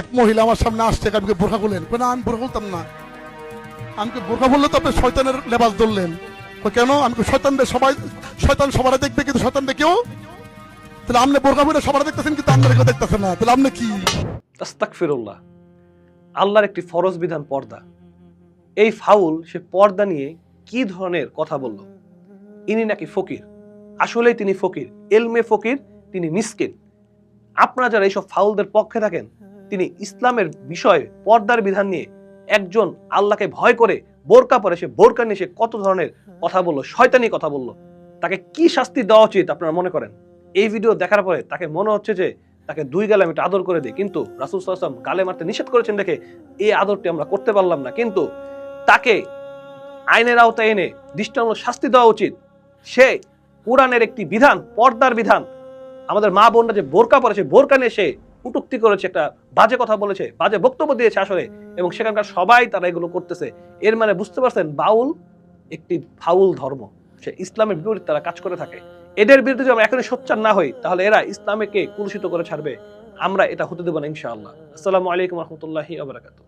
এক মহিলা আমার সামনে আসছে আমি কি বোরখা খুলেন না, আমি বোরখা খুলতাম না। আমি বোরখা বললে তো আপনি শয়তানের লেবাস ধরলেন। কেন? আমি শয়তানদের সবাই শয়তান সবার দেখবে কিন্তু শয়তান দেখেও তাহলে আপনি বোরখা সবার দেখতেছেন কিন্তু আপনার কেউ দেখতেছেন না। তাহলে আপনি কি? আল্লাহর একটি ফরজ বিধান পর্দা। এই ফাউল সে পর্দা নিয়ে কি ধরনের কথা বলল? ইনি নাকি ফকির? আসলেই তিনি ফকির। এলমে ফকির, তিনি মিসকিন। আপনারা যারা এইসব ফাউলদের পক্ষে থাকেন তিনি ইসলামের বিষয়ে পর্দার বিধান নিয়ে একজন আল্লাহকে ভয় করে বোরকা পরে সে বোরকা নিয়ে সে কত ধরনের কথা বলল শয়তানি কথা বলল। তাকে কি শাস্তি দেওয়া উচিত আপনারা মনে করেন? এই ভিডিও দেখার পরে তাকে মনে হচ্ছে যে তাকে দুই গালে আমি আদর করে দিই। কিন্তু রাসুল সাল্লাম গালে মারতে নিষেধ করেছেন দেখে এই আদরটি আমরা করতে পারলাম না। কিন্তু তাকে আইনের আওতায় এনে দৃষ্টান্ত শাস্তি দেওয়া উচিত। সে কোরআনের একটি বিধান পর্দার বিধান আমাদের মা বোনরা যে বোরকা পরে সে বোরকা নিয়ে সে কুটুক্তি করেছে, একটা বাজে কথা বলেছে, বাজে বক্তব্য দিয়েছে আসলে, এবং সেখানকার সবাই তারা এগুলো করতেছে। এর মানে বুঝতে পারছেন, বাউল একটি ফাউল ধর্ম। সে ইসলামের বিপরীত তারা কাজ করে থাকে। এদের বিরুদ্ধে যদি আমরা এখনই সোচ্চার না হই, তাহলে এরা ইসলামকে কুলুষিত করে ছাড়বে। আমরা এটা হতে দেবো না, ইনশাআল্লাহ। আসসালামু আলাইকুম রহমতুল্লাহি আবরাকাতু